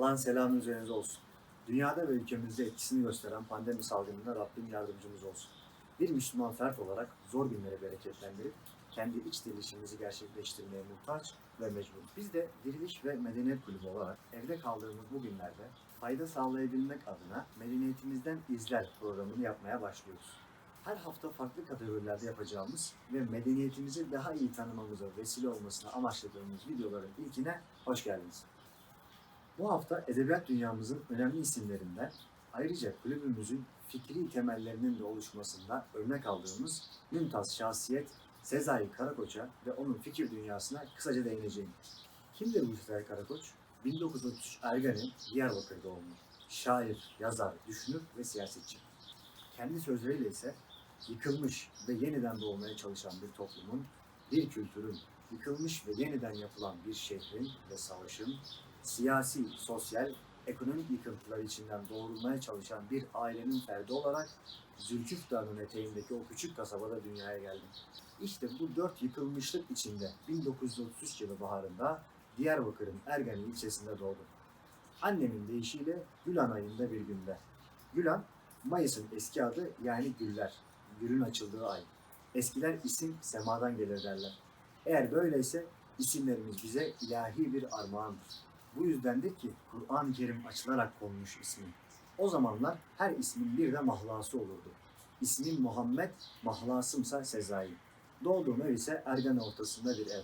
Allah'ın selamı üzerinize olsun. Dünyada ve ülkemizde etkisini gösteren pandemi salgınında Rabbim yardımcımız olsun. Bir Müslüman fert olarak zor günleri bereketlendirip kendi iç dirilişimizi gerçekleştirmeye muhtaç ve mecbur. Biz de Diriliş ve Medeniyet Kulübü olarak evde kaldığımız bu günlerde fayda sağlayabilmek adına medeniyetimizden izler programını yapmaya başlıyoruz. Her hafta farklı kategorilerde yapacağımız ve medeniyetimizi daha iyi tanımamıza vesile olmasına amaçladığımız videoların ilkine hoş geldiniz. Bu hafta edebiyat dünyamızın önemli isimlerinden ayrıca kulübümüzün fikri temellerinin de oluşmasında örnek aldığımız mümtaz şahsiyet Sezai Karakoç'a ve onun fikir dünyasına kısaca değineceğim. Kimdir bu Sezai Karakoç? 1933 Ergani, Diyarbakır doğumlu. Şair, yazar, düşünür ve siyasetçi. Kendi sözleriyle ise yıkılmış ve yeniden doğmaya çalışan bir toplumun, bir kültürün, yıkılmış ve yeniden yapılan bir şehrin ve savaşın, siyasi, sosyal, ekonomik yıkıntılar içinden doğrulmaya çalışan bir ailenin ferdi olarak Zülküf Dağı'nın eteğindeki o küçük kasabada dünyaya geldim. İşte bu dört yıkılmışlık içinde 1933 yılı baharında Diyarbakır'ın Ergani ilçesinde doğdum. Annemin deyişiyle Gülan ayında bir günde. Gülan, Mayıs'ın eski adı yani Güller. Gülün açıldığı ay. Eskiler isim semadan gelir derler. Eğer böyleyse isimlerimiz bize ilahi bir armağandır. Bu yüzdendir ki Kur'an-ı Kerim açılarak konmuş ismi. O zamanlar her ismin bir de mahlası olurdu. İsmim Muhammed, mahlasımsa Sezai. Doğduğum ev ise Ergane ortasında bir ev.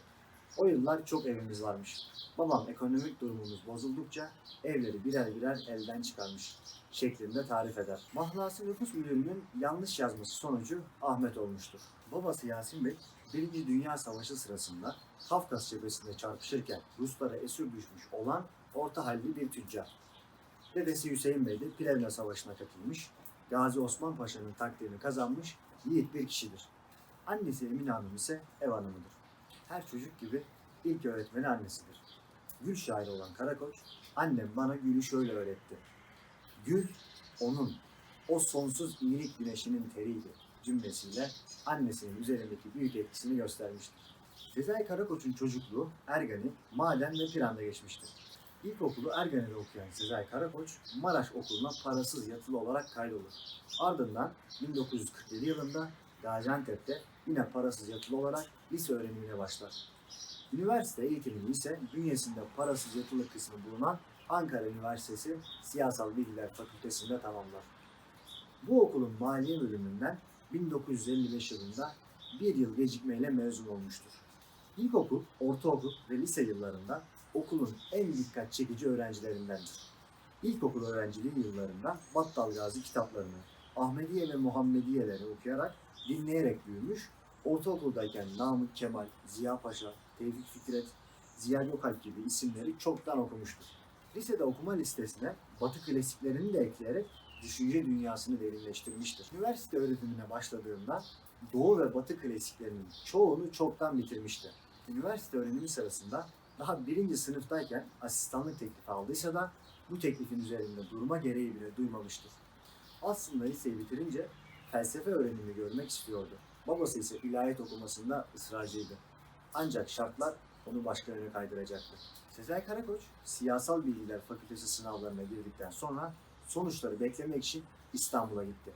O yıllar çok evimiz varmış. Babam ekonomik durumumuz bozuldukça evleri birer birer elden çıkarmış şeklinde tarif eder. Mahlası nüfus müdürünün yanlış yazması sonucu Ahmet olmuştur. Babası Yasin Bey, Birinci Dünya Savaşı sırasında Kafkas cephesinde çarpışırken Ruslara esir düşmüş olan orta halli bir tüccar. Dedesi Hüseyin Bey de Plevne Savaşı'na katılmış, Gazi Osman Paşa'nın takdirini kazanmış yiğit bir kişidir. Annesi Emine Hanım ise ev hanımıdır. Her çocuk gibi ilk öğretmeni annesidir. Gül şairi olan Karakoç, annem bana gülü şöyle öğretti. Gül onun, o sonsuz iyilik güneşinin teriydi cümlesiyle annesinin üzerindeki büyük etkisini göstermiştir. Sezai Karakoç'un çocukluğu Ergani, Maden ve Piran'da geçmiştir. İlkokulu Ergani'de okuyan Sezai Karakoç, Maraş Okulu'na parasız yatılı olarak kaydolur. Ardından 1947 yılında Gaziantep'te yine parasız yatılı olarak lise öğrenimine başlar. Üniversite eğitimini ise bünyesinde parasız yatılı kısmı bulunan Ankara Üniversitesi Siyasal Bilgiler Fakültesi'nde tamamlar. Bu okulun maliye bölümünden 1955 yılında bir yıl gecikmeyle mezun olmuştur. İlkokul, ortaokul ve lise yıllarında okulun en dikkat çekici öğrencilerindendir. İlkokul öğrenciliği yıllarında Battal Gazi kitaplarını, Ahmediye ve Muhammediyeleri okuyarak, dinleyerek büyümüş, ortaokuldayken Namık Kemal, Ziya Paşa, Tevfik Fikret, Ziya Gökalp gibi isimleri çoktan okumuştur. Lisede okuma listesine Batı klasiklerini de ekleyerek düşünce dünyasını derinleştirmiştir. Üniversite öğretimine başladığında Doğu ve Batı klasiklerinin çoğunu çoktan bitirmişti. Üniversite öğrenimi sırasında daha birinci sınıftayken asistanlık teklifi aldıysa da bu teklifin üzerinde durma gereği bile duymamıştır. Aslında liseyi bitirince felsefe öğrenimi görmek istiyordu. Babası ise ilahiyat okumasında ısrarcıydı. Ancak şartlar onu başka yöne kaydıracaktı. Sezai Karakoç, Siyasal Bilgiler Fakültesi sınavlarına girdikten sonra sonuçları beklemek için İstanbul'a gitti.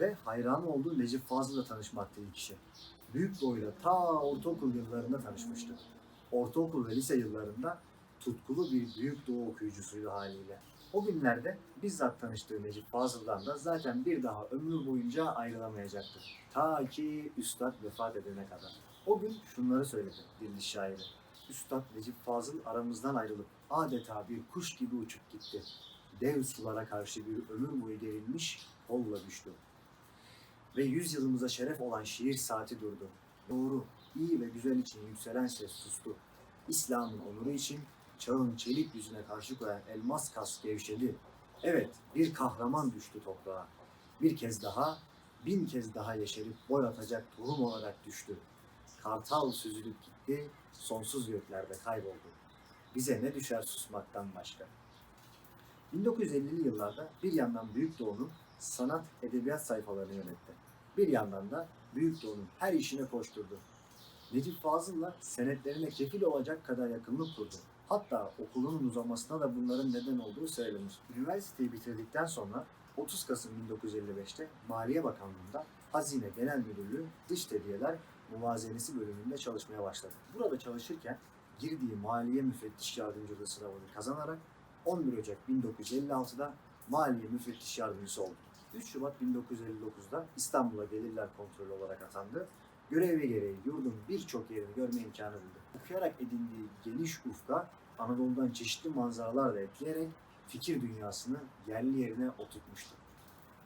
Ve hayran olduğu Necip Fazıl'la tanışmaktı ilk kişi. Büyük Doğu'yla ta ortaokul yıllarında tanışmıştı. Ortaokul ve lise yıllarında tutkulu bir Büyük Doğu okuyucusuydu haliyle. O günlerde bizzat tanıştığı Necip Fazıl'dan da zaten bir daha ömrü boyunca ayrılamayacaktı. Ta ki Üstad vefat edene kadar. O gün şunları söyledi diriliş şairi. Üstad Necip Fazıl aramızdan ayrılıp adeta bir kuş gibi uçup gitti. Dev sulara karşı bir ömür boyu gerilmiş, kolla düştü. Ve yüz yılımıza şeref olan şiir saati durdu. Doğru, iyi ve güzel için yükselen ses sustu. İslam'ın onuru için çağın çelik yüzüne karşı koyan elmas kas gevşedi. Evet, bir kahraman düştü toprağa. Bir kez daha, bin kez daha yeşerip boy atacak tohum olarak düştü. Kartal süzülüp gitti, sonsuz göklerde kayboldu. Bize ne düşer susmaktan başka? 1950'li yıllarda bir yandan Büyük Doğu'nun sanat, edebiyat sayfalarını yönetti. Bir yandan da Büyük Doğu'nun her işine koşturdu. Necip Fazıl'la senetlerine kefil olacak kadar yakınlık kurdu. Hatta okulunun uzamasına da bunların neden olduğu söylenir. Üniversiteyi bitirdikten sonra 30 Kasım 1955'te Maliye Bakanlığı'nda Hazine Genel Müdürlüğü Dış Hediyeler Muvazenesi bölümünde çalışmaya başladı. Burada çalışırken girdiği Maliye Müfettiş Yardımcılığı sınavını kazanarak 11 Ocak 1956'da Maliye Müfettiş Yardımcısı oldu. 3 Şubat 1959'da İstanbul'a gelirler kontrolü olarak atandı. Görevi gereği yurdun birçok yerini görme imkanı buldu. Okuyarak edindiği geniş ufka Anadolu'dan çeşitli manzaralarla ekleyerek fikir dünyasını yerli yerine oturtmuştu.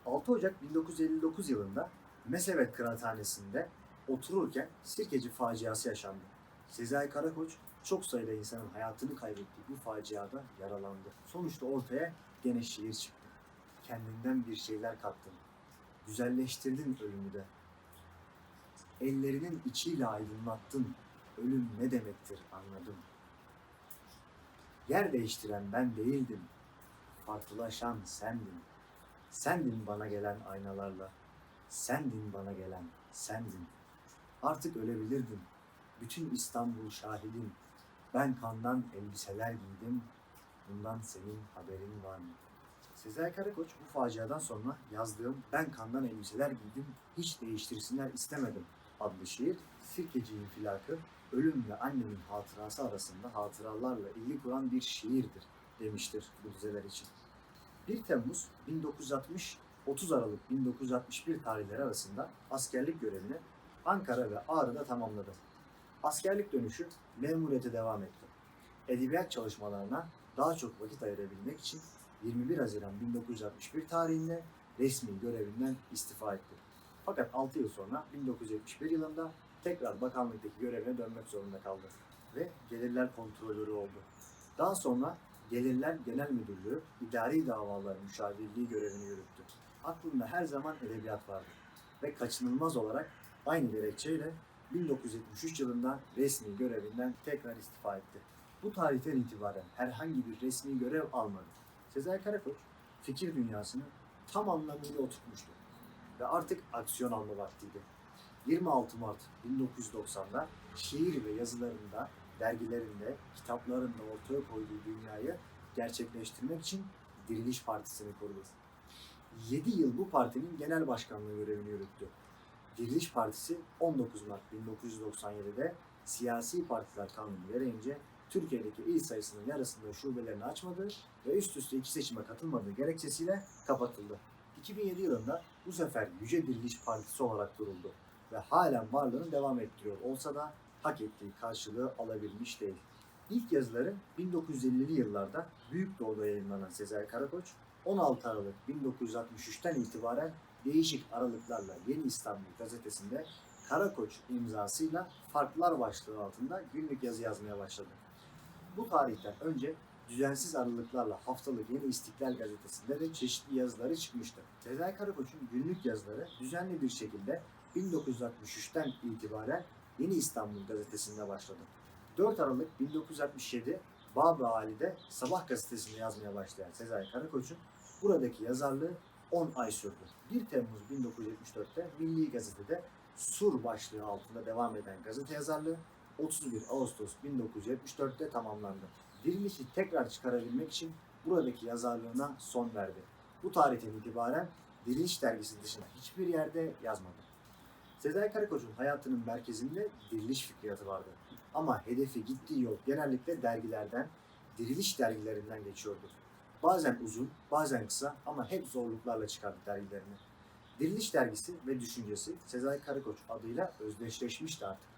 6 Ocak 1959 yılında Mesevet Kıraathanesi'nde otururken Sirkeci faciası yaşandı. Sezai Karakoç çok sayıda insanın hayatını kaybettiği bu faciada yaralandı. Sonuçta ortaya gene şiir çıktı. Kendinden bir şeyler kattın. Güzelleştirdin ölümü de. Ellerinin içiyle aydınlattın. Ölüm ne demektir anladım. Yer değiştiren ben değildim. Farklılaşan sendin. Sendin bana gelen aynalarla. Sendin bana gelen sendin. Artık ölebilirdim. Bütün İstanbul şahidim. Ben kandan elbiseler giydim. Bundan senin haberin var mı? Sezai Karakoç bu faciadan sonra yazdığım Ben Kandan Elbiseler Giydim Hiç Değiştirsinler istemedim adlı şiir Sirkeci infilakı ölüm ve annemin hatırası arasında hatıralarla ilgi kuran bir şiirdir demiştir bu dizeler için. 1 Temmuz 1960 30 Aralık 1961 tarihleri arasında askerlik görevini Ankara ve Ağrı'da tamamladı. Askerlik dönüşü memuriyete devam etti. Edebiyat çalışmalarına daha çok vakit ayırabilmek için 21 Haziran 1961 tarihinde resmi görevinden istifa etti. Fakat 6 yıl sonra 1971 yılında tekrar bakanlıktaki görevine dönmek zorunda kaldı ve gelirler kontrolörü oldu. Daha sonra Gelirler Genel Müdürlüğü idari davalar müşavirliği görevini yürüttü. Aklında her zaman edebiyat vardı ve kaçınılmaz olarak aynı gerekçeyle 1973 yılında resmi görevinden tekrar istifa etti. Bu tarihten itibaren herhangi bir resmi görev almadı. Sezai Karakoç fikir dünyasını tam anlamıyla oturtmuştu ve artık aksiyon alma vaktiydi. 26 Mart 1990'da şiir ve yazılarında, dergilerinde, kitaplarında ortaya koyduğu dünyayı gerçekleştirmek için Diriliş Partisi'ni kurdu. 7 yıl bu partinin genel başkanlığı görevini yürüttü. Diriliş Partisi 19 Mart 1997'de siyasi partiler kanunu gereğince Türkiye'deki il sayısının yarısında şubelerini açmadığı ve üst üste iki seçime katılmadığı gerekçesiyle kapatıldı. 2007 yılında bu sefer Yüce Diriliş Partisi olarak kuruldu ve halen varlığını devam ettiriyor olsa da hak ettiği karşılığı alabilmiş değil. İlk yazıları 1950'li yıllarda Büyük Doğu'da yayınlanan Sezai Karakoç, 16 Aralık 1963'ten itibaren değişik aralıklarla Yeni İstanbul gazetesinde Karakoç imzasıyla Farklar başlığı altında günlük yazı yazmaya başladı. Bu tarihten önce düzensiz aralıklarla haftalık Yeni İstiklal gazetesinde de çeşitli yazıları çıkmıştı. Sezai Karakoç'un günlük yazıları düzenli bir şekilde 1963'ten itibaren Yeni İstanbul gazetesinde başladı. 4 Aralık 1967 Bağbı Ali'de Sabah gazetesinde yazmaya başlayan Sezai Karakoç'un buradaki yazarlığı 10 ay sürdü. 1 Temmuz 1974'te Milli Gazete'de Sur başlığı altında devam eden gazete yazarlığı 31 Ağustos 1974'te tamamlandı. Dirilişi tekrar çıkarabilmek için buradaki yazarlığına son verdi. Bu tarihten itibaren Diriliş dergisi dışında hiçbir yerde yazmadı. Sezai Karakoç'un hayatının merkezinde diriliş fikriyatı vardı. Ama hedefi gittiği yol genellikle dergilerden, diriliş dergilerinden geçiyordu. Bazen uzun, bazen kısa ama hep zorluklarla çıkardı dergilerini. Diriliş dergisi ve düşüncesi Sezai Karakoç adıyla özdeşleşmişti artık.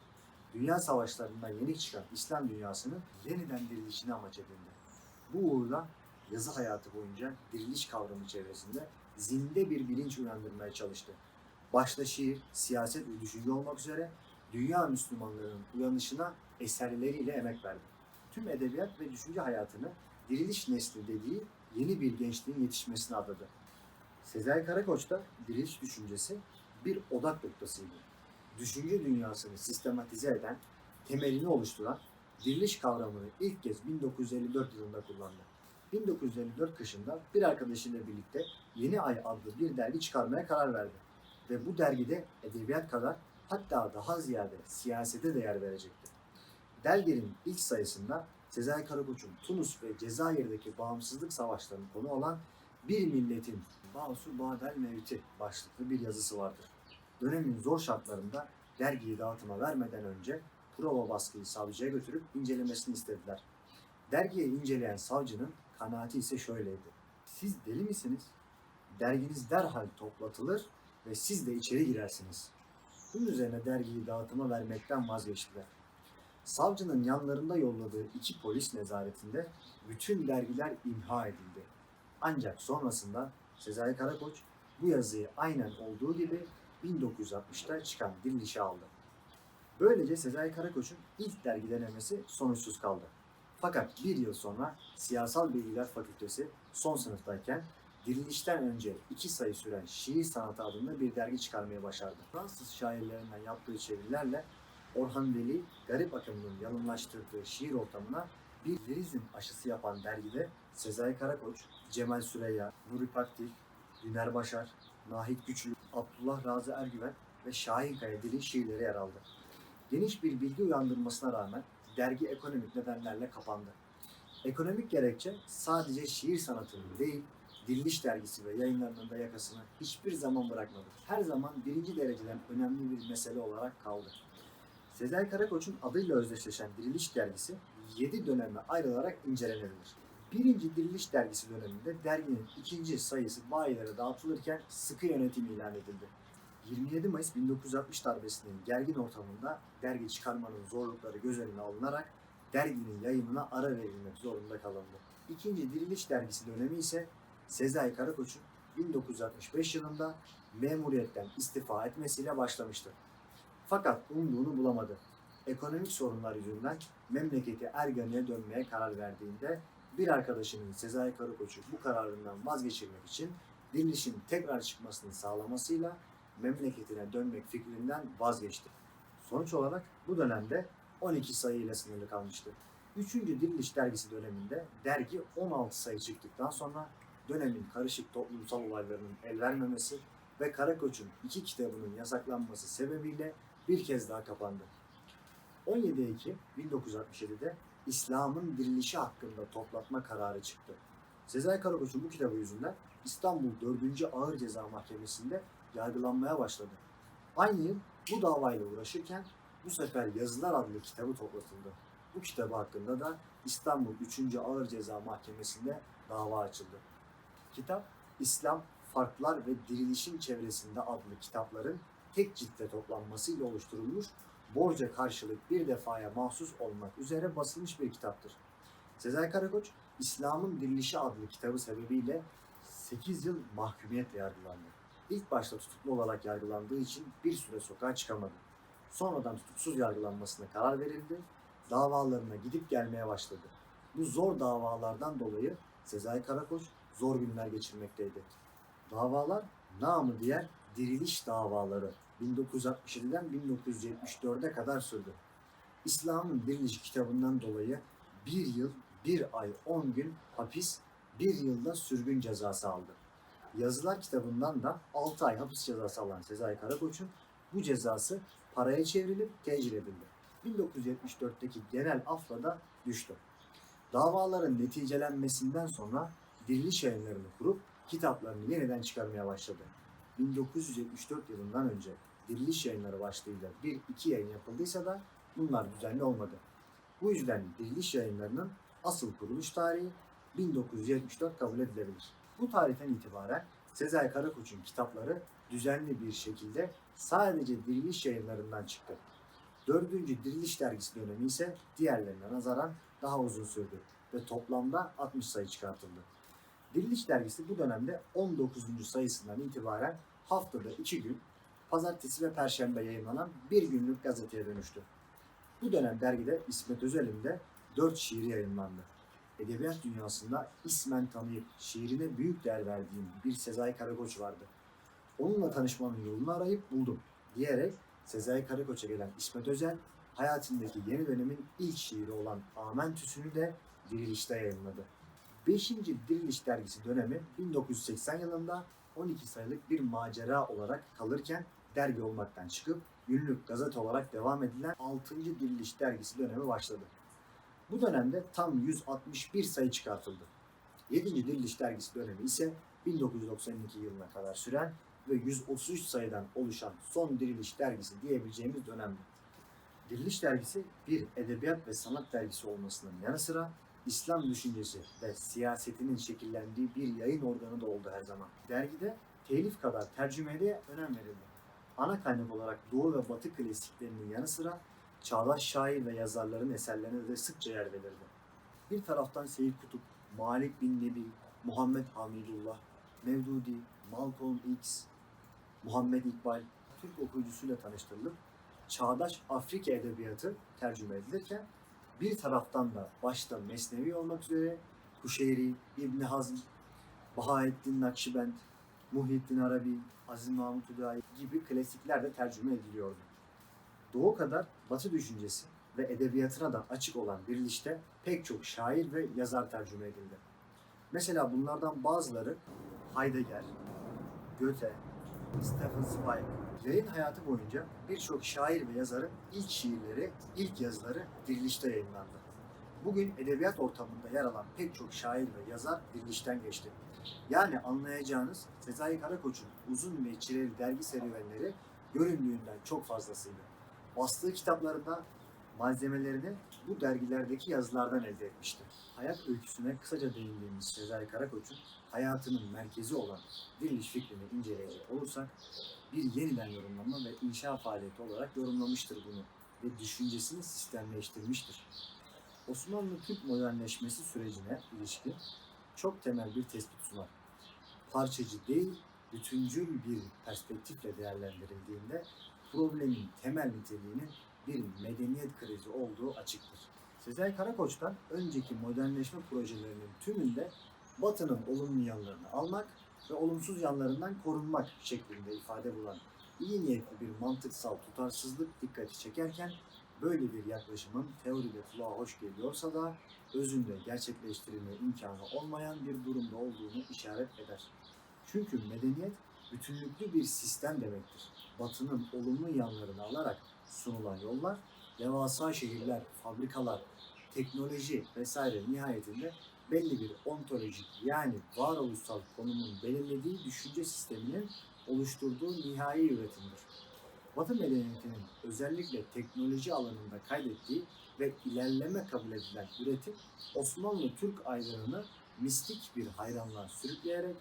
Dünya savaşlarından yenik çıkan İslam dünyasının yeniden dirilişini amaç edindi. Bu uğurda yazı hayatı boyunca diriliş kavramı çevresinde zinde bir bilinç uyandırmaya çalıştı. Başta şiir, siyaset ve düşünce olmak üzere dünya Müslümanlarının uyanışına eserleriyle emek verdi. Tüm edebiyat ve düşünce hayatını diriliş nesli dediği yeni bir gençliğin yetişmesine adadı. Sezai Karakoç'ta diriliş düşüncesi bir odak noktasıydı. Düşünce dünyasını sistematize eden, temelini oluşturan diriliş kavramını ilk kez 1954 yılında kullandı. 1954 kışında bir arkadaşıyla birlikte Yeni Ay adlı bir dergi çıkarmaya karar verdi. Ve bu dergide edebiyat kadar hatta daha ziyade siyasete de yer verecekti. Derginin ilk sayısında Sezai Karakoç'un Tunus ve Cezayir'deki bağımsızlık savaşlarını konu alan Bir Milletin Bağsu Badel Mevti başlıklı bir yazısı vardır. Dönemin zor şartlarında dergiyi dağıtıma vermeden önce prova baskıyı savcıya götürüp incelemesini istediler. Dergiyi inceleyen savcının kanaati ise şöyleydi. Siz deli misiniz? Derginiz derhal toplatılır ve siz de içeri girersiniz. Bunun üzerine dergiyi dağıtıma vermekten vazgeçtiler. Savcının yanlarında yolladığı iki polis nezaretinde bütün dergiler imha edildi. Ancak sonrasında Sezai Karakoç bu yazıyı aynen olduğu gibi 1960'ta çıkan Diriliş'e aldı. Böylece Sezai Karakoç'un ilk dergi denemesi sonuçsuz kaldı. Fakat bir yıl sonra Siyasal Bilgiler Fakültesi son sınıftayken Diriliş'ten önce iki sayı süren Şiir Sanatı adında bir dergi çıkarmaya başardı. Fransız şairlerinden yaptığı çevirilerle Orhan Veli, garip akımının yalınlaştırdığı şiir ortamına bir lirizm aşısı yapan dergide Sezai Karakoç, Cemal Süreyya, Nuri Pakdil, Güner Başar, Nahit Güçlü, Abdullah Razı Ergüven ve Şahin Kaya Dil'in şiirleri yer aldı. Geniş bir bilgi uyandırmasına rağmen dergi ekonomik nedenlerle kapandı. Ekonomik gerekçe sadece şiir sanatının değil, Diriliş dergisi ve yayınlarının da yakasını hiçbir zaman bırakmadı. Her zaman birinci dereceden önemli bir mesele olarak kaldı. Sezai Karakoç'un adıyla özdeşleşen Diriliş dergisi 7 döneme ayrılarak incelenebilir. Birinci Diriliş dergisi döneminde derginin ikinci sayısı bayilere dağıtılırken sıkı yönetim ilan edildi. 27 Mayıs 1960 darbesinin gergin ortamında dergi çıkarmanın zorlukları göz önüne alınarak derginin yayınına ara verilmek zorunda kalındı. İkinci Diriliş dergisi dönemi ise Sezai Karakoç'un 1965 yılında memuriyetten istifa etmesiyle başlamıştı. Fakat umduğunu bulamadı. Ekonomik sorunlar yüzünden memleketi Ergani'ye dönmeye karar verdiğinde bir arkadaşının Sezai Karakoç'u bu kararından vazgeçirmek için dirilişin tekrar çıkmasını sağlamasıyla memleketine dönmek fikrinden vazgeçti. Sonuç olarak bu dönemde 12 sayıyla sınırlı kalmıştı. 3. Diriliş dergisi döneminde dergi 16 sayı çıktıktan sonra dönemin karışık toplumsal olaylarının el vermemesi ve Karakoç'un iki kitabının yasaklanması sebebiyle bir kez daha kapandı. 17 Ekim 1967'de İslam'ın dirilişi hakkında toplatma kararı çıktı. Sezai Karakoç'un bu kitabı yüzünden İstanbul 4. Ağır Ceza Mahkemesi'nde yargılanmaya başladı. Aynı yıl bu davayla uğraşırken bu sefer Yazılar adlı kitabı toplatıldı. Bu kitabı hakkında da İstanbul 3. Ağır Ceza Mahkemesi'nde dava açıldı. Kitap İslam, Farklar ve Dirilişin Çevresinde adlı kitapların tek ciltte toplanmasıyla oluşturulmuş, borca karşılık bir defaya mahsus olmak üzere basılmış bir kitaptır. Sezai Karakoç, İslam'ın Dirilişi adlı kitabı sebebiyle 8 yıl mahkumiyetle yargılandı. İlk başta tutuklu olarak yargılandığı için bir süre sokağa çıkamadı. Sonradan tutuksuz yargılanmasına karar verildi, davalarına gidip gelmeye başladı. Bu zor davalardan dolayı Sezai Karakoç zor günler geçirmekteydi. Davalar namı diğer diriliş davaları 1967'den 1974'e kadar sürdü. İslam'ın Diriliş kitabından dolayı bir yıl, bir ay, on gün hapis, bir yılda sürgün cezası aldı. Yazılar kitabından da 6 ay hapis cezası alan Sezai Karakoç'un bu cezası paraya çevrilip tecil edildi. 1974'teki genel afla da düştü. Davaların neticelenmesinden sonra diriliş yayınlarını kurup kitaplarını yeniden çıkarmaya başladı. 1974 yılından önce diriliş yayınları başlığıyla bir iki yayın yapıldıysa da bunlar düzenli olmadı. Bu yüzden diriliş yayınlarının asıl kuruluş tarihi 1974 kabul edilebilir. Bu tarihten itibaren Sezai Karakoç'un kitapları düzenli bir şekilde sadece diriliş yayınlarından çıktı. Dördüncü Diriliş Dergisi dönemi ise diğerlerine nazaran daha uzun sürdü ve toplamda 60 sayı çıkartıldı. Diriliş Dergisi bu dönemde 19. sayısından itibaren haftada 2 gün, pazartesi ve perşembe yayınlanan bir günlük gazeteye dönüştü. Bu dönem dergide İsmet Özel'in de 4 şiiri yayınlandı. Edebiyat dünyasında ismen tanıyıp şiirine büyük değer verdiğim bir Sezai Karakoç vardı. Onunla tanışmanın yolunu arayıp buldum diyerek Sezai Karakoç'a gelen İsmet Özel, hayatındaki yeni dönemin ilk şiiri olan Amentüsünü de Diriliş'te yayınladı. 5. Diriliş dergisi dönemi 1980 yılında 12 sayılık bir macera olarak kalırken dergi olmaktan çıkıp günlük gazete olarak devam edilen 6. Diriliş dergisi dönemi başladı. Bu dönemde tam 161 sayı çıkartıldı. 7. Diriliş Dergisi dönemi ise 1992 yılına kadar süren ve 133 sayıdan oluşan son Diriliş Dergisi diyebileceğimiz dönemdi. Diriliş Dergisi bir edebiyat ve sanat dergisi olmasının yanı sıra İslam düşüncesi ve siyasetinin şekillendiği bir yayın organı da oldu her zaman. Dergide telif kadar tercümeye önem verildi. Ana kaynak olarak Doğu ve Batı klasiklerinin yanı sıra çağdaş şair ve yazarların eserlerine de sıkça yer verildi. Bir taraftan Seyyid Kutup, Malik bin Nebi, Muhammed Hamidullah, Mevdudi, Malcolm X, Muhammed İkbal, Türk okuyucusuyla tanıştırılıp çağdaş Afrika edebiyatı tercüme edilirken bir taraftan da başta Mesnevi olmak üzere Kuşeyri, İbni Hazm, Bahaettin Nakşibend, Muhyiddin Arabi, Aziz Mahmut Hüdayi gibi klasikler de tercüme ediliyordu. Doğu kadar Batı düşüncesi ve edebiyatına da açık olan Diriliş'te pek çok şair ve yazar tercüme edildi. Mesela bunlardan bazıları Heidegger, Goethe, Stephen Zweig. Yayın hayatı boyunca birçok şair ve yazarın ilk şiirleri, ilk yazıları Diriliş'te yayınlandı. Bugün edebiyat ortamında yer alan pek çok şair ve yazar Diriliş'ten geçti. Yani anlayacağınız Sezai Karakoç'un uzun ve çileli dergi serüvenleri göründüğünden çok fazlasıydı. Bastığı kitaplarında malzemelerini bu dergilerdeki yazılardan elde etmişti. Hayat öyküsüne kısaca değindiğimiz Sezai Karakoç'un hayatının merkezi olan diriliş fikrini inceleyecek olursak bir yeniden yorumlama ve inşa faaliyeti olarak yorumlamıştır bunu ve düşüncesini sistemleştirmiştir. Osmanlı Türk modernleşmesi sürecine ilişkin çok temel bir tespit sunar. Parçacı değil, bütüncül bir perspektifle değerlendirildiğinde problemin temel niteliğinin bir medeniyet krizi olduğu açıktır. Sezai Karakoç'tan önceki modernleşme projelerinin tümünde Batı'nın olumlu yanlarını almak ve olumsuz yanlarından korunmak şeklinde ifade bulan iyi niyetli bir mantıksal tutarsızlık dikkati çekerken böyle bir yaklaşımın teoride kulağa hoş geliyorsa da özünde gerçekleştirilme imkanı olmayan bir durumda olduğunu işaret eder. Çünkü medeniyet bütünlüklü bir sistem demektir. Batının olumlu yanlarını alarak sunulan yollar, devasa şehirler, fabrikalar, teknoloji vesaire nihayetinde belli bir ontolojik yani varoluşsal konumun belirlediği düşünce sisteminin oluşturduğu nihai üretimdir. Batı medeniyetinin özellikle teknoloji alanında kaydettiği ve ilerleme kabul edilen üretim Osmanlı Türk aydınını mistik bir hayranlığa sürükleyerek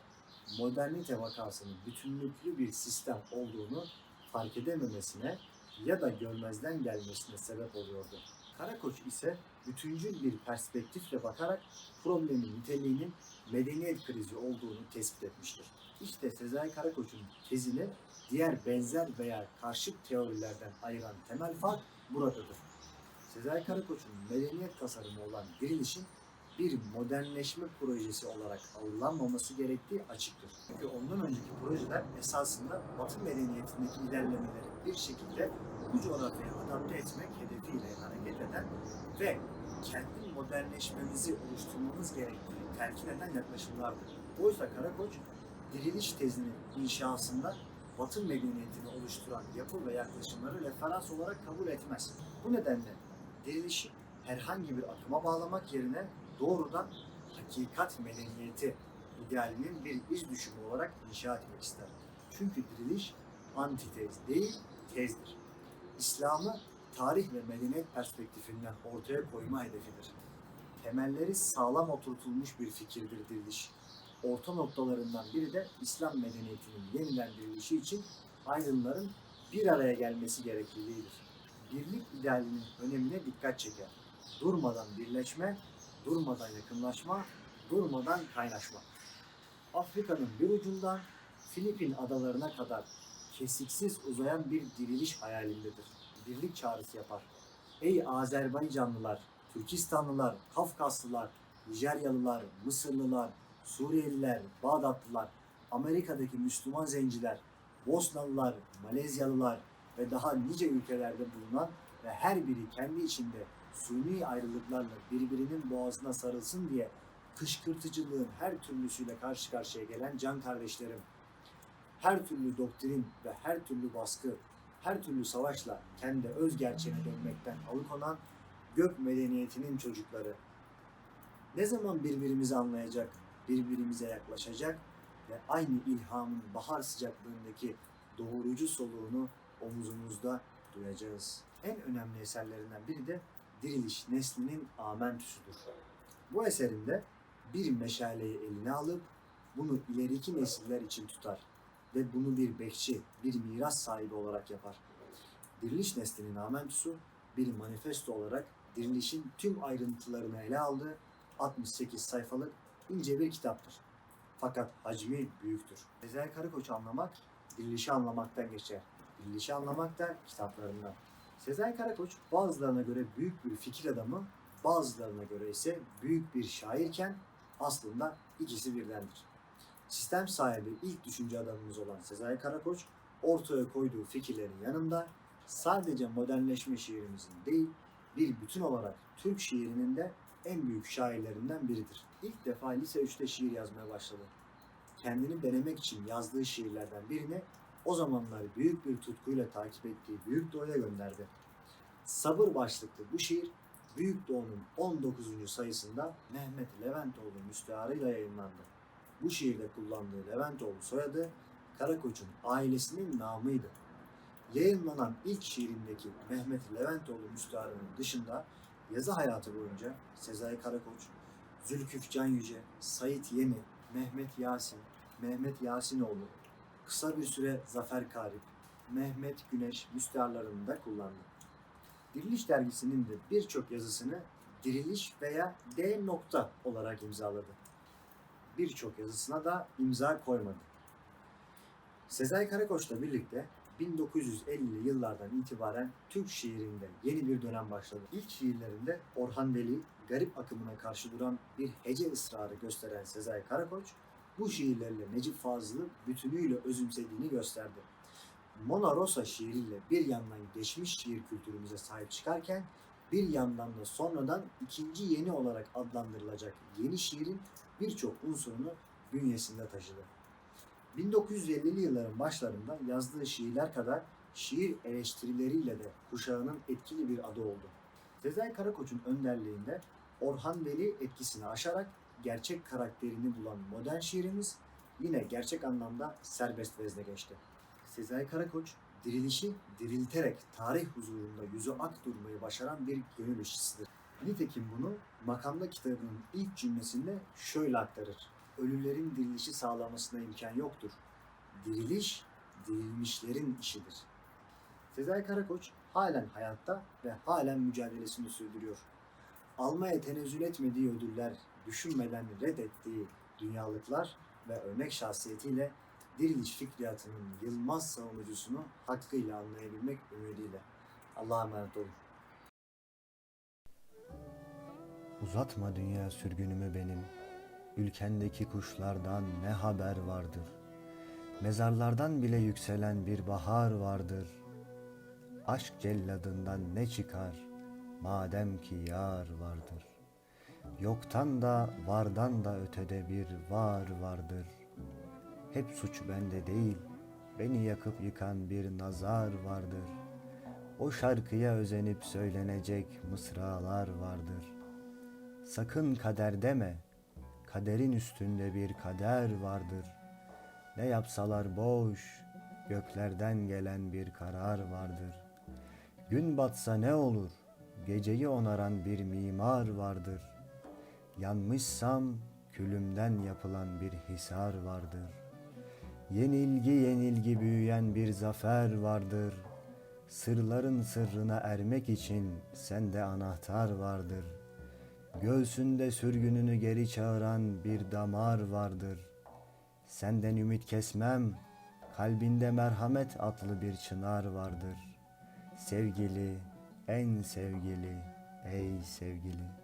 modernite vakasının bütünlüklü bir sistem olduğunu fark edememesine ya da görmezden gelmesine sebep oluyordu. Karakoç ise bütüncül bir perspektifle bakarak problemin niteliğinin medeniyet krizi olduğunu tespit etmiştir. İşte Sezai Karakoç'un tezini diğer benzer veya karşıt teorilerden ayıran temel fark buradadır. Sezai Karakoç'un medeniyet tasarımı olan dirilişin bir modernleşme projesi olarak algılanmaması gerektiği açıktır. Çünkü ondan önceki projeler esasında Batı medeniyetindeki ilerlemeleri bir şekilde bu coğrafyaya adapte etmek hedefiyle hareket eden ve kendi modernleşmemizi oluşturmamız gerektiğini telkin eden yaklaşımlardır. Oysa Karakoç, diriliş tezinin inşasında Batı medeniyetini oluşturan yapı ve yaklaşımları referans olarak kabul etmez. Bu nedenle dirilişi herhangi bir akıma bağlamak yerine doğrudan hakikat medeniyeti idealinin bir iz düşümü olarak inşa etmek ister. Çünkü diriliş antitez değil, tezdir. İslam'ı tarih ve medeniyet perspektifinden ortaya koyma hedefidir. Temelleri sağlam oturtulmuş bir fikirdir diriliş. Orta noktalarından biri de İslam medeniyetinin yeniden dirilişi için aydınların bir araya gelmesi gerekliliğidir. Birlik idealinin önemine dikkat çeker. Durmadan birleşme, durmadan yakınlaşma, durmadan kaynaşma. Afrika'nın bir ucundan Filipin adalarına kadar kesiksiz uzayan bir diriliş hayalindedir. Birlik çağrısı yapar. Ey Azerbaycanlılar, Türkistanlılar, Kafkaslılar, Nijeryalılar, Mısırlılar, Suriyeliler, Bağdatlılar, Amerika'daki Müslüman zenciler, Bosnalılar, Malezyalılar ve daha nice ülkelerde bulunan ve her biri kendi içinde suni ayrılıklarla birbirinin boğazına sarılsın diye kışkırtıcılığın her türlüsüyle karşı karşıya gelen can kardeşlerim, her türlü doktrin ve her türlü baskı, her türlü savaşla kendi öz gerçeğine dönmekten alıkonan gök medeniyetinin çocukları. Ne zaman birbirimizi anlayacak, birbirimize yaklaşacak ve aynı ilhamın bahar sıcaklığındaki doğurucu soluğunu omuzumuzda duyacağız. En önemli eserlerinden biri de Diriliş Nesli'nin Amentüsüdür. Bu eserinde bir meşaleyi eline alıp bunu ileriki nesiller için tutar ve bunu bir bekçi, bir miras sahibi olarak yapar. Diriliş Nesli'nin Amentüsü bir manifesto olarak dirilişin tüm ayrıntılarını ele aldığı 68 sayfalık ince bir kitaptır. Fakat hacmi büyüktür. Sezai Karakoç'u anlamak, dirilişi anlamaktan geçer. Dirilişi anlamak da kitaplarından. Sezai Karakoç bazılarına göre büyük bir fikir adamı, bazılarına göre ise büyük bir şairken aslında ikisi birdendir. Sistem sahibi ilk düşünce adamımız olan Sezai Karakoç ortaya koyduğu fikirlerin yanında sadece modernleşme şiirimizin değil, bir bütün olarak Türk şiirinin de en büyük şairlerinden biridir. İlk defa lise 3'te şiir yazmaya başladı. Kendini denemek için yazdığı şiirlerden birini o zamanlar büyük bir tutkuyla takip ettiği Büyük Doğu'ya gönderdi. Sabır başlıklı bu şiir Büyük Doğu'nun 19. sayısında Mehmet Leventoğlu müstearıyla yayınlandı. Bu şiirde kullandığı Leventoğlu soyadı Karakoç'un ailesinin namıydı. Yayınlanan ilk şiirindeki Mehmet Leventoğlu müstearının dışında yazı hayatı boyunca Sezai Karakoç, Zülküf Can Yüce, Sait Yeni, Mehmet Yasin, Mehmet Yasinoğlu, kısa bir süre Zafer Karip, Mehmet Güneş müstearlarını da kullandı. Diriliş dergisinin de birçok yazısını Diriliş veya D nokta olarak imzaladı. Birçok yazısına da imza koymadı. Sezai Karakoç'la birlikte 1950'li yıllardan itibaren Türk şiirinde yeni bir dönem başladı. İlk şiirlerinde Orhan Veli, garip akımına karşı duran bir hece ısrarı gösteren Sezai Karakoç, bu şiirlerle Necip Fazıl'ı bütünüyle özümsediğini gösterdi. Mona Rosa şiiriyle bir yandan geçmiş şiir kültürümüze sahip çıkarken bir yandan da sonradan ikinci yeni olarak adlandırılacak yeni şiirin birçok unsurunu bünyesinde taşıdı. 1950'li yılların başlarında yazdığı şiirler kadar şiir eleştirileriyle de kuşağının etkili bir adı oldu. Sezai Karakoç'un önderliğinde Orhan Veli etkisini aşarak gerçek karakterini bulan modern şiirimiz yine gerçek anlamda serbest vezne geçti. Sezai Karakoç dirilişi dirilterek tarih huzurunda yüzü ak durmayı başaran bir gönül işçisidir. Nitekim bunu Makamda kitabının ilk cümlesinde şöyle aktarır. Ölülerin dirilişi sağlamasına imkan yoktur. Diriliş, dirilmişlerin işidir. Sezai Karakoç halen hayatta ve halen mücadelesini sürdürüyor. Almaya tenezzül etmediği ödüller, düşünmeden reddettiği dünyalıklar ve örnek şahsiyetiyle diriliş fikriyatının yılmaz savunucusunu hakkıyla anlayabilmek ümidiyle. Allah'a emanet olun. Uzatma dünya sürgünümü benim. Ülkendeki kuşlardan ne haber vardır? Mezarlardan bile yükselen bir bahar vardır. Aşk celladından ne çıkar? Madem ki yar vardır. Yoktan da vardan da ötede bir var vardır. Hep suç bende değil, beni yakıp yıkan bir nazar vardır. O şarkıya özenip söylenecek mısralar vardır. Sakın kader deme, kaderin üstünde bir kader vardır. Ne yapsalar boş, göklerden gelen bir karar vardır. Gün batsa ne olur, geceyi onaran bir mimar vardır. Yanmışsam külümden yapılan bir hisar vardır. Yenilgi yenilgi büyüyen bir zafer vardır. Sırların sırrına ermek için sende anahtar vardır. Göğsünde sürgününü geri çağıran bir damar vardır. Senden ümit kesmem, kalbinde merhamet atlı bir çınar vardır. Sevgili, en sevgili, ey sevgili.